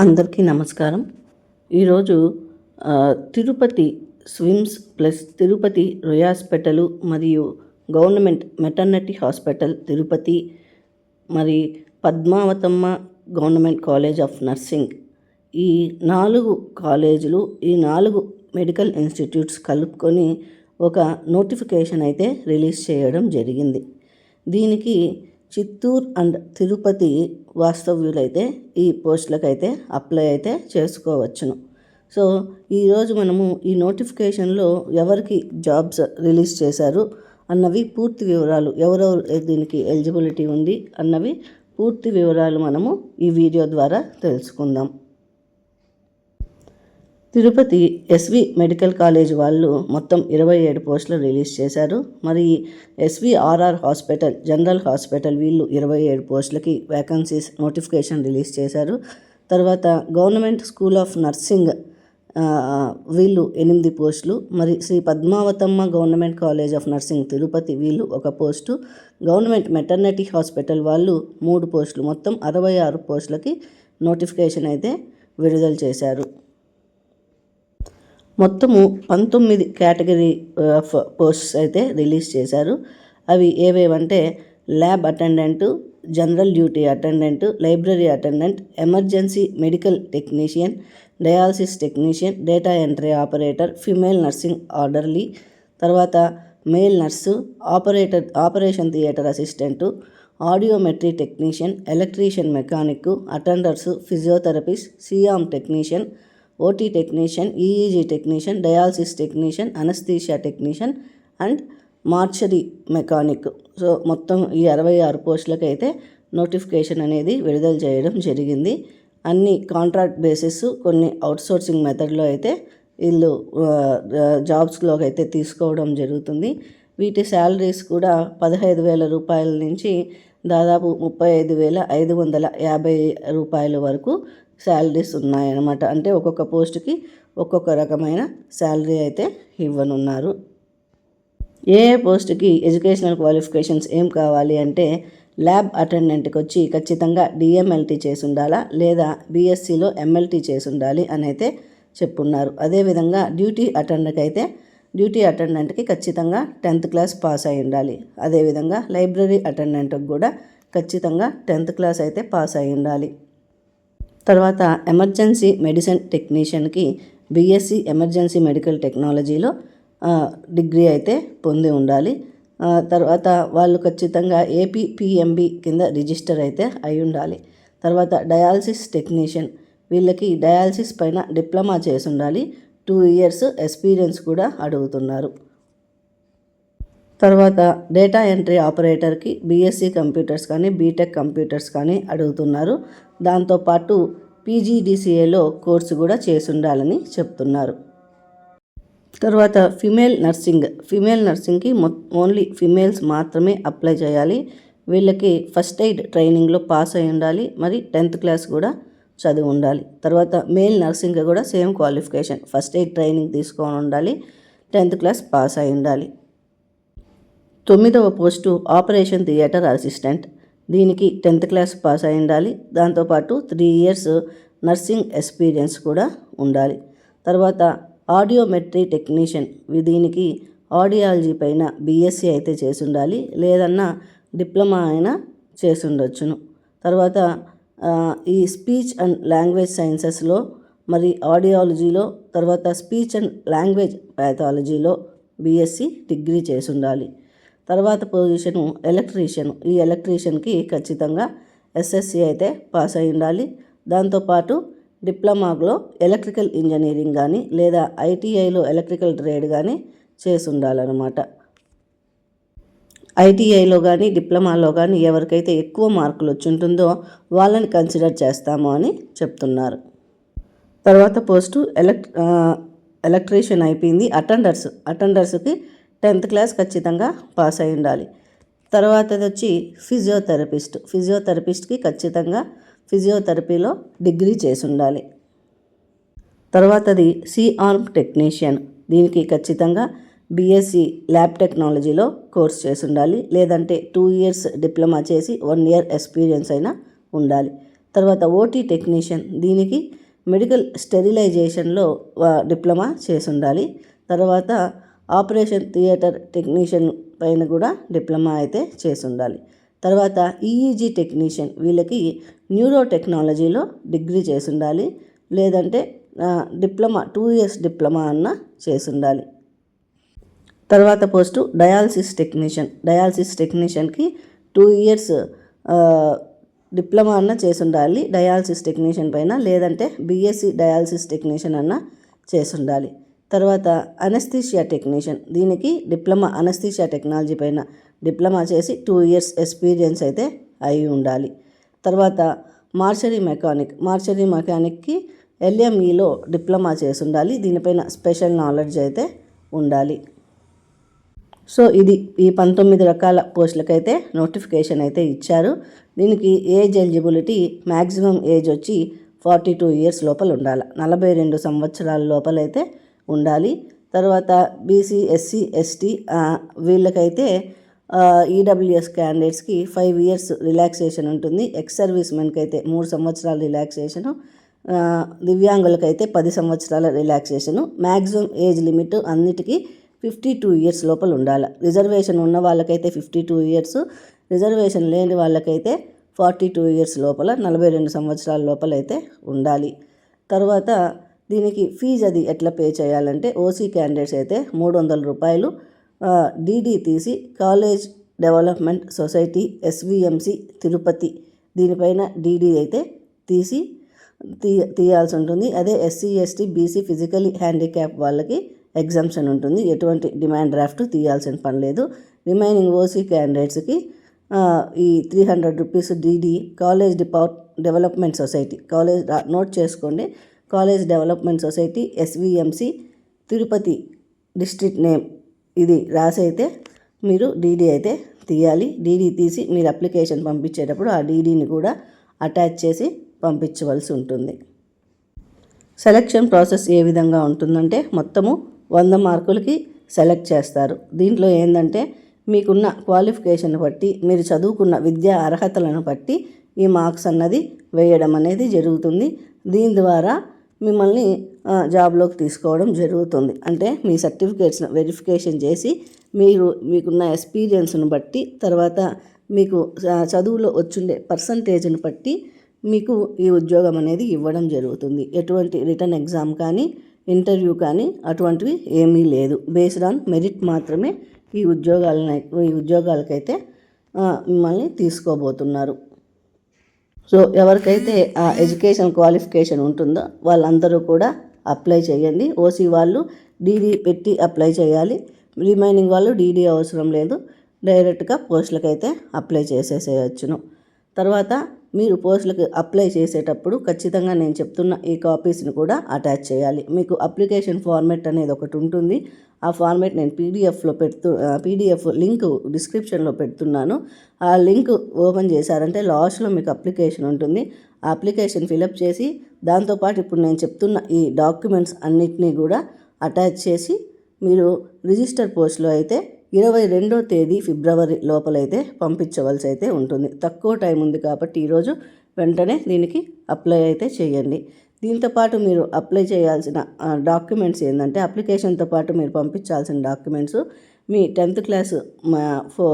అందరికీ నమస్కారం. ఈరోజు Tirupati SVIMS plus Tirupati Ruia hospital మరియు గవర్నమెంట్ మెటర్నిటీ హాస్పిటల్ తిరుపతి మరి Padmavathamma government college of nursing. ఈ నాలుగు కాలేజీలు ఈ నాలుగు మెడికల్ ఇన్స్టిట్యూట్స్ కలుపుకొని ఒక నోటిఫికేషన్ అయితే రిలీజ్ చేయడం జరిగింది. దీనికి చిత్తూరు అండ్ తిరుపతి వాస్తవ్యులైతే ఈ పోస్టులకైతే అప్లై అయితే చేసుకోవచ్చును. సో ఈరోజు మనము ఈ నోటిఫికేషన్లో ఎవరికి జాబ్స్ రిలీజ్ చేశారు అన్నవి పూర్తి వివరాలు ఎవరెవరు దీనికి ఎలిజిబిలిటీ ఉంది అన్నవి పూర్తి వివరాలు మనము ఈ వీడియో ద్వారా తెలుసుకుందాం. తిరుపతి ఎస్వి మెడికల్ కాలేజ్ వాళ్ళు మొత్తం ఇరవై ఏడు పోస్టులు రిలీజ్ చేశారు. మరి ఎస్విఆర్ఆర్ హాస్పిటల్ జనరల్ హాస్పిటల్ వీళ్ళు ఇరవై ఏడు పోస్టులకి వ్యాకన్సీస్ నోటిఫికేషన్ రిలీజ్ చేశారు. తర్వాత గవర్నమెంట్ స్కూల్ ఆఫ్ నర్సింగ్ వీళ్ళు ఎనిమిది పోస్టులు. మరి Sri Padmavathamma government college of nursing Tirupati వీళ్ళు ఒక పోస్టు. గవర్నమెంట్ మెటర్నిటీ హాస్పిటల్ వాళ్ళు మూడు పోస్టులు. మొత్తం అరవై ఆరు పోస్టులకి నోటిఫికేషన్ అయితే విడుదల చేశారు. మొత్తము పంతొమ్మిది కేటగిరీ ఆఫ్ పోస్ట్స్ అయితే రిలీజ్ చేశారు. అవి ఏవేవంటే lab attendant general duty attendant library attendant emergency medical technician dialysis technician data entry operator female nursing orderly తర్వాత male nurse operator operation theatre assistant audiometry technician electrician mechanic attenders physiotherapist C arm technician OT technician EEG technician dialysis technician anaesthesia technician and mortuary mechanic so మొత్తం ఈ అరవై ఆరు పోస్టులకైతే notification అనేది విడుదల చేయడం జరిగింది. అన్ని కాంట్రాక్ట్ బేసిస్ కొన్ని అవుట్సోర్సింగ్ మెథడ్లో అయితే వీళ్ళు జాబ్స్లోకి అయితే తీసుకోవడం జరుగుతుంది. వీటి శాలరీస్ కూడా పదహైదు వేల రూపాయల నుంచి దాదాపు ముప్పై ఐదు వేల ఐదు వందల యాభై రూపాయల వరకు శాలరీస్ ఉన్నాయన్నమాట. అంటే ఒక్కొక్క పోస్ట్కి ఒక్కొక్క రకమైన శాలరీ అయితే ఇవ్వనున్నారు. ఏ పోస్ట్కి ఎడ్యుకేషనల్ క్వాలిఫికేషన్స్ ఏం కావాలి అంటే ల్యాబ్ అటెండెంట్కి వచ్చి ఖచ్చితంగా డిఎంఎల్టీ చేసి ఉండాలా లేదా బీఎస్సీలో ఎంఎల్టీ చేసి ఉండాలి అని అయితే చెప్పున్నారు. అదేవిధంగా డ్యూటీ అటెండర్కి అయితే డ్యూటీ అటెండెంట్కి ఖచ్చితంగా టెన్త్ క్లాస్ పాస్ అయి ఉండాలి అదేవిధంగా లైబ్రరీ అటెండెంట్కి కూడా ఖచ్చితంగా టెన్త్ క్లాస్ అయితే పాస్ అయి ఉండాలి తర్వాత ఎమర్జెన్సీ మెడిసిన్ టెక్నీషియన్కి బీఎస్సీ ఎమర్జెన్సీ మెడికల్ టెక్నాలజీలో డిగ్రీ అయితే పొంది ఉండాలి. తర్వాత వాళ్ళు ఖచ్చితంగా ఏపీపిఎంబి కింద రిజిస్టర్ అయితే అయి ఉండాలి. తర్వాత డయాలసిస్ టెక్నీషియన్ వీళ్ళకి డయాలసిస్ పైన డిప్లొమా చేసి ఉండాలి. టూ ఇయర్స్ ఎక్స్పీరియన్స్ కూడా అడుగుతున్నారు. తర్వాత డేటా ఎంట్రీ ఆపరేటర్కి బీఎస్సీ కంప్యూటర్స్ కానీ బీటెక్ కంప్యూటర్స్ కానీ అడుగుతున్నారు. దాంతోపాటు పీజీడీసీఏలో కోర్సు కూడా చేసి ఉండాలని చెప్తున్నారు. తర్వాత ఫిమేల్ నర్సింగ్ ఫిమేల్ నర్సింగ్కి ఓన్లీ ఫిమేల్స్ మాత్రమే అప్లై చేయాలి. వీళ్ళకి ఫస్ట్ ఎయిడ్ ట్రైనింగ్లో పాస్ అయి ఉండాలి. మరి టెన్త్ క్లాస్ కూడా చదివి ఉండాలి. తర్వాత మేల్ నర్సింగ్ కూడా same qualification first aid training తీసుకొని ఉండాలి. టెన్త్ క్లాస్ పాస్ అయి ఉండాలి. తొమ్మిదవ పోస్టు ఆపరేషన్ థియేటర్ అసిస్టెంట్. దీనికి టెన్త్ క్లాస్ పాస్ అయి ఉండాలి. దాంతోపాటు త్రీ ఇయర్స్ నర్సింగ్ ఎక్స్పీరియన్స్ కూడా ఉండాలి. తర్వాత ఆడియోమెట్రీ టెక్నీషియన్. దీనికి ఆడియాలజీ పైన బీఎస్సీ అయితే చేసి ఉండాలి లేదన్నా డిప్లొమా అయినా చేసి ఉండొచ్చును తర్వాత ఈ స్పీచ్ అండ్ లాంగ్వేజ్ సైన్సెస్లో మరి ఆడియాలజీలో తర్వాత స్పీచ్ అండ్ లాంగ్వేజ్ ప్యాథాలజీలో బీఎస్సీ డిగ్రీ చేసి ఉండాలి తర్వాత పొజిషను ఎలక్ట్రీషియన్. ఈ ఎలక్ట్రీషియన్కి ఖచ్చితంగా ఎస్ఎస్సి అయితే పాస్ అయి ఉండాలి. దాంతోపాటు డిప్లొమాలో ఎలక్ట్రికల్ ఇంజనీరింగ్ కానీ లేదా ఐటీఐలో ఎలక్ట్రికల్ ట్రేడ్ కానీ చేసి ఉండాలన్నమాట. ఐటీఐలో కానీ డిప్లొమాలో కానీ ఎవరికైతే ఎక్కువ మార్కులు వచ్చి ఉంటుందో వాళ్ళని కన్సిడర్ చేస్తాము అని చెప్తున్నారు. తర్వాత పోస్టు ఎలక్ట్ ఎలక్ట్రీషియన్ అయిపోయింది. అటెండర్స్ అటెండర్స్కి టెన్త్ క్లాస్ ఖచ్చితంగా పాస్ అయి ఉండాలి. తర్వాతది వచ్చి ఫిజియోథెరపిస్ట్. ఫిజియోథెరపిస్ట్కి ఖచ్చితంగా ఫిజియోథెరపీలో డిగ్రీ చేసి ఉండాలి. తర్వాతది సిఆర్మ్ టెక్నీషియన్. దీనికి ఖచ్చితంగా బీఎస్సీ ల్యాబ్ టెక్నాలజీలో కోర్స్ చేసి ఉండాలి. లేదంటే టూ ఇయర్స్ డిప్లొమా చేసి వన్ ఇయర్ ఎక్స్పీరియన్స్ అయినా ఉండాలి. తర్వాత ఓటీ టెక్నీషియన్. దీనికి మెడికల్ స్టెరిలైజేషన్లో వా- డిప్లొమా చేసి ఉండాలి. తర్వాత ఆపరేషన్ థియేటర్ టెక్నీషియన్ పైన కూడా డిప్లొమా అయితే చేసి ఉండాలి తర్వాత ఈఈజీ టెక్నీషియన్ వీళ్ళకి న్యూరో టెక్నాలజీలో డిగ్రీ చేసి ఉండాలి లేదంటే డిప్లొమా టూ ఇయర్స్ డిప్లొమా అన్న చేసి ఉండాలి తర్వాత పోస్టు డయాలసిస్ టెక్నీషియన్. డయాలసిస్ టెక్నీషియన్కి టూ ఇయర్స్ డిప్లొమా అన్న చేసి ఉండాలి డయాలసిస్ టెక్నీషియన్ పైన లేదంటే బీఎస్సీ డయాలసిస్ టెక్నీషియన్ అన్న చేసి ఉండాలి తర్వాత అనస్థీషియా టెక్నీషియన్ దీనికి డిప్లొమా అనస్థీషియా టెక్నాలజీ పైన డిప్లొమా చేసి టూ ఇయర్స్ ఎక్స్పీరియన్స్ అయితే అయి ఉండాలి. తర్వాత మార్చరీ మెకానిక్ మార్చరీ మెకానిక్కి ఎల్ఎంఈలో డిప్లొమా చేసి ఉండాలి. దీనిపైన స్పెషల్ నాలెడ్జ్ అయితే ఉండాలి. సో ఇది ఈ పంతొమ్మిది రకాల పోస్టులకైతే నోటిఫికేషన్ అయితే ఇచ్చారు. దీనికి ఏజ్ ఎలిజిబిలిటీ మ్యాక్సిమం ఏజ్ వచ్చి ఫార్టీ టూ ఇయర్స్ లోపల ఉండాలి. నలభై రెండు సంవత్సరాల లోపలైతే ఉండాలి. తర్వాత బీసీ ఎస్సీ ఎస్టీ వీళ్ళకైతే ఈడబ్ల్యూఎస్ క్యాండిడేట్స్కి ఫైవ్ ఇయర్స్ రిలాక్సేషన్ ఉంటుంది. ఎక్స్ సర్వీస్ మెన్కి అయితే మూడు సంవత్సరాల రిలాక్సేషను. దివ్యాంగులకైతే పది సంవత్సరాల రిలాక్సేషను. మ్యాక్సిమం ఏజ్ లిమిట్ అన్నిటికీ ఫిఫ్టీ టూ ఇయర్స్ లోపల ఉండాలి. రిజర్వేషన్ ఉన్న వాళ్ళకైతే ఫిఫ్టీ టూ ఇయర్స్. రిజర్వేషన్ లేని వాళ్ళకైతే ఫార్టీ టూ ఇయర్స్ లోపల నలభై రెండు సంవత్సరాల లోపల అయితే ఉండాలి. తర్వాత దీనికి ఫీజు అది ఎట్లా పే చేయాలంటే ఓసీ క్యాండిడేట్స్ అయితే మూడు వందల రూపాయలు డీడీ తీసి college development society SVMC Tirupati దీనిపైన డీడీ అయితే తీసి తీ తీయాల్సి ఉంటుంది. అదే SC ST BC physically handicap వాళ్ళకి ఎగ్జామ్షన్ ఉంటుంది. ఎటువంటి డిమాండ్ డ్రాఫ్ట్ తీయాల్సిన పని లేదు. రిమైనింగ్ ఓసీ క్యాండిడేట్స్కి ఈ three hundred rupees DD college depart development society college note చేసుకోండి. College development society SVMC Tirupati district name ఇది రాసి అయితే మీరు డీడీ అయితే తీయాలి. డీడీ తీసి మీరు అప్లికేషన్ పంపించేటప్పుడు ఆ డీడీని కూడా అటాచ్ చేసి పంపించవలసి ఉంటుంది. సెలక్షన్ ప్రాసెస్ ఏ విధంగా ఉంటుందంటే మొత్తము వంద మార్కులకి సెలెక్ట్ చేస్తారు. దీంట్లో ఏంటంటే మీకున్న క్వాలిఫికేషన్ బట్టి మీరు చదువుకున్న విద్యా అర్హతలను బట్టి ఈ మార్క్స్ అన్నది వేయడం అనేది జరుగుతుంది. దీని ద్వారా మిమ్మల్ని జాబ్లోకి తీసుకోవడం జరుగుతుంది. అంటే మీ సర్టిఫికేట్స్ వెరిఫికేషన్ చేసి మీరు మీకున్న ఎక్స్పీరియన్స్ను బట్టి తర్వాత మీకు చదువులో వచ్చుండే పర్సంటేజ్ను బట్టి మీకు ఈ ఉద్యోగం అనేది ఇవ్వడం జరుగుతుంది. ఎటువంటి రిటర్న్ ఎగ్జామ్ కానీ ఇంటర్వ్యూ కానీ అటువంటివి ఏమీ లేదు. బేస్డ్ ఆన్ మెరిట్ మాత్రమే ఈ ఉద్యోగాలను ఈ ఉద్యోగాలకైతే మిమ్మల్ని తీసుకోబోతున్నారు. సో ఎవరికైతే ఆ ఎడ్యుకేషన్ క్వాలిఫికేషన్ ఉంటుందో వాళ్ళందరూ కూడా అప్లై చేయండి. ఓసీ వాళ్ళు డీడీ పెట్టి అప్లై చేయాలి. రిమైనింగ్ వాళ్ళు డీడీ అవసరం లేదు. డైరెక్ట్గా పోస్టులకైతే అప్లై చేసేసేయచ్చును. తర్వాత మీరు పోస్టులకు అప్లై చేసేటప్పుడు ఖచ్చితంగా నేను చెప్తున్న ఈ కాపీస్ని కూడా అటాచ్ చేయాలి. మీకు అప్లికేషన్ ఫార్మెట్ అనేది ఒకటి ఉంటుంది. ఆ ఫార్మెట్ నేను పీడిఎఫ్లో పెడుతూ పీడిఎఫ్ లింక్ డిస్క్రిప్షన్లో పెడుతున్నాను. ఆ లింక్ ఓపెన్ చేశారంటే లాస్ట్లో మీకు అప్లికేషన్ ఉంటుంది. ఆ అప్లికేషన్ ఫిలప్ చేసి దాంతోపాటు ఇప్పుడు నేను చెప్తున్న ఈ డాక్యుమెంట్స్ అన్నిటినీ కూడా అటాచ్ చేసి మీరు రిజిస్టర్ పోస్ట్లో అయితే ఇరవై రెండో తేదీ ఫిబ్రవరి లోపలైతే పంపించవలసి అయితే ఉంటుంది. తక్కువ టైం ఉంది కాబట్టి ఈరోజు వెంటనే దీనికి అప్లై అయితే చేయండి. దీంతో పాటు మీరు అప్లై చేయాల్సిన డాక్యుమెంట్స్ ఏంటంటే అప్లికేషన్తో పాటు మీరు పంపించాల్సిన డాక్యుమెంట్స్ మీ టెన్త్ క్లాస్ మా ఫో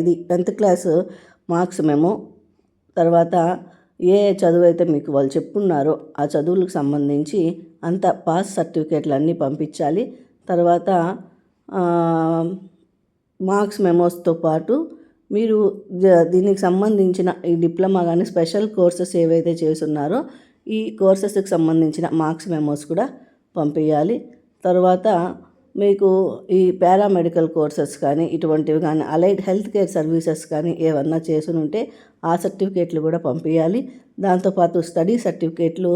ఇది టెన్త్ క్లాస్ మార్క్స్ మేము తర్వాత ఏ చదువు అయితే మీకు వాళ్ళు చెప్పున్నారో ఆ చదువులకు సంబంధించి అంత పాస్ సర్టిఫికేట్లు అన్నీ పంపించాలి. తర్వాత మార్క్స్ మెమోస్తో పాటు మీరు దీనికి సంబంధించిన ఈ డిప్లొమా కానీ స్పెషల్ కోర్సెస్ ఏవైతే చేస్తున్నారో ఈ కోర్సెస్కి సంబంధించిన మార్క్స్ మెమోస్ కూడా పంపించాలి తర్వాత మీకు ఈ పారామెడికల్ కోర్సెస్ కానీ ఇటువంటివి కానీ అలైడ్ హెల్త్ కేర్ సర్వీసెస్ కానీ ఏమన్నా చేసునుంటే ఆ సర్టిఫికేట్లు కూడా పంపించాలి దాంతోపాటు స్టడీ సర్టిఫికేట్లు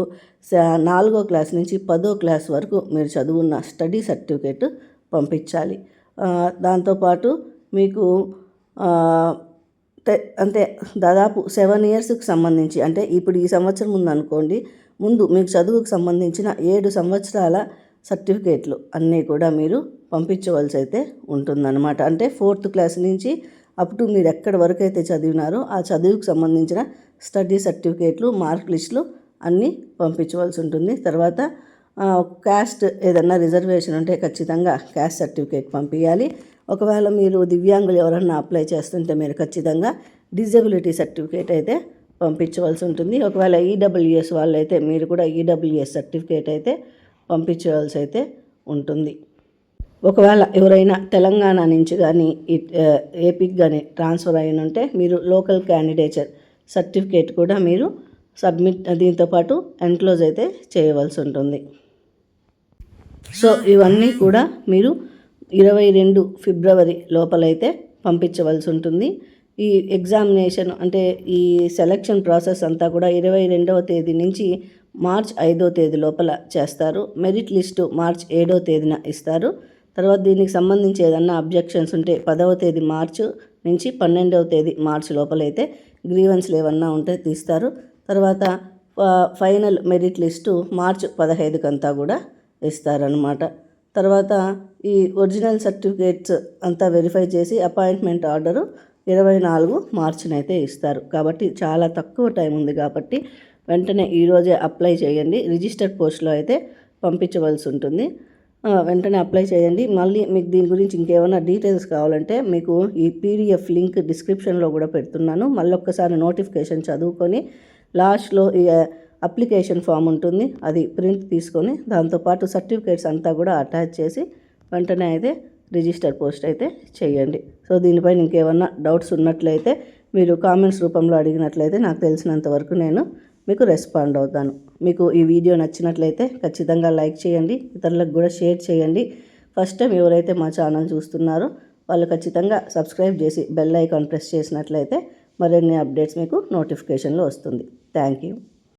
నాలుగో క్లాస్ నుంచి పదో క్లాస్ వరకు మీరు చదువున్న స్టడీ సర్టిఫికేట్ పంపించాలి. దాంతోపాటు మీకు టె- అంటే దాదాపు సెవెన్ ఇయర్స్కి సంబంధించి అంటే ఇప్పుడు ఈ సంవత్సరం ఉందనుకోండి ముందు మీకు చదువుకు సంబంధించిన ఏడు సంవత్సరాల సర్టిఫికేట్లు అన్నీ కూడా మీరు పంపించవలసి అయితే ఉంటుందన్నమాట. అంటే ఫోర్త్ క్లాస్ నుంచి అప్ టు మీరు ఎక్కడి వరకు అయితే చదివినారో ఆ చదువుకు సంబంధించిన స్టడీ సర్టిఫికేట్లు మార్క్ లిస్టులు అన్నీ పంపించవలసి ఉంటుంది. తర్వాత క్యాస్ట్ ఏదన్నా రిజర్వేషన్ ఉంటే ఖచ్చితంగా క్యాస్ట్ సర్టిఫికేట్ పంపించాలి ఒకవేళ మీరు దివ్యాంగులు ఎవరన్నా అప్లై చేస్తుంటే మీరు ఖచ్చితంగా డిజబిలిటీ సర్టిఫికేట్ అయితే పంపించవలసి ఉంటుంది. ఒకవేళ ఈడబ్ల్యూఎస్ వాళ్ళు అయితే మీరు కూడా ఈడబ్ల్యూఎస్ సర్టిఫికేట్ అయితే పంపించవలసి అయితే ఉంటుంది. ఒకవేళ ఎవరైనా తెలంగాణ నుంచి కానీ ఏపీకి కానీ ట్రాన్స్ఫర్ అయిన ఉంటే మీరు లోకల్ క్యాండిడేచర్ సర్టిఫికేట్ కూడా మీరు సబ్మిట్ దీంతో పాటు ఎన్క్లోజ్ అయితే చేయవలసి ఉంటుంది. సో ఇవన్నీ కూడా మీరు ఇరవై రెండు ఫిబ్రవరి లోపలైతే పంపించవలసి ఉంటుంది. ఈ ఎగ్జామినేషన్ అంటే ఈ సెలక్షన్ ప్రాసెస్ అంతా కూడా ఇరవై రెండవ తేదీ నుంచి మార్చ్ ఐదో తేదీ లోపల చేస్తారు. మెరిట్ లిస్టు మార్చ్ ఏడో తేదీన ఇస్తారు. తర్వాత దీనికి సంబంధించి ఏదన్నా అబ్జెక్షన్స్ ఉంటే పదవ తేదీ మార్చు నుంచి పన్నెండవ తేదీ మార్చ్ లోపలైతే గ్రీవెన్స్లు ఏమన్నా ఉంటే తీస్తారు. తర్వాత ఫైనల్ మెరిట్ లిస్టు మార్చ్ పదహైదుకంతా కూడా ఇస్తారనమాట తర్వాత ఈ ఒరిజినల్ సర్టిఫికేట్స్ అంతా వెరిఫై చేసి అపాయింట్మెంట్ ఆర్డరు ఇరవై నాలుగు మార్చినైతే ఇస్తారు. కాబట్టి చాలా తక్కువ టైం ఉంది కాబట్టి వెంటనే ఈరోజే అప్లై చేయండి. రిజిస్టర్డ్ పోస్ట్లో అయితే పంపించవలసి ఉంటుంది. వెంటనే అప్లై చేయండి. మళ్ళీ మీకు దీని గురించి ఇంకేమైనా డీటెయిల్స్ కావాలంటే మీకు ఈ పీడిఎఫ్ లింక్ డిస్క్రిప్షన్లో కూడా పెడుతున్నాను. మళ్ళీ ఒక్కసారి నోటిఫికేషన్ చదువుకొని లాస్ట్లో ఈ అప్లికేషన్ ఫామ్ ఉంటుంది. అది ప్రింట్ తీసుకొని దాంతోపాటు సర్టిఫికేట్స్ అంతా కూడా అటాచ్ చేసి వెంటనే అయితే రిజిస్టర్ పోస్ట్ అయితే చేయండి. సో దీనిపైన ఇంకేమన్నా డౌట్స్ ఉన్నట్లయితే మీరు కామెంట్స్ రూపంలో అడిగినట్లయితే నాకు తెలిసినంత వరకు నేను మీకు రెస్పాండ్ అవుతాను. మీకు ఈ వీడియో నచ్చినట్లయితే ఖచ్చితంగా లైక్ చేయండి. ఇతరులకు కూడా షేర్ చేయండి. ఫస్ట్ టైం ఎవరైతే మా ఛానల్ చూస్తున్నారో వాళ్ళు ఖచ్చితంగా సబ్స్క్రైబ్ చేసి బెల్ ఐకాన్ ప్రెస్ చేసినట్లయితే మరిన్ని అప్డేట్స్ మీకు నోటిఫికేషన్లో వస్తుంది. Thank you.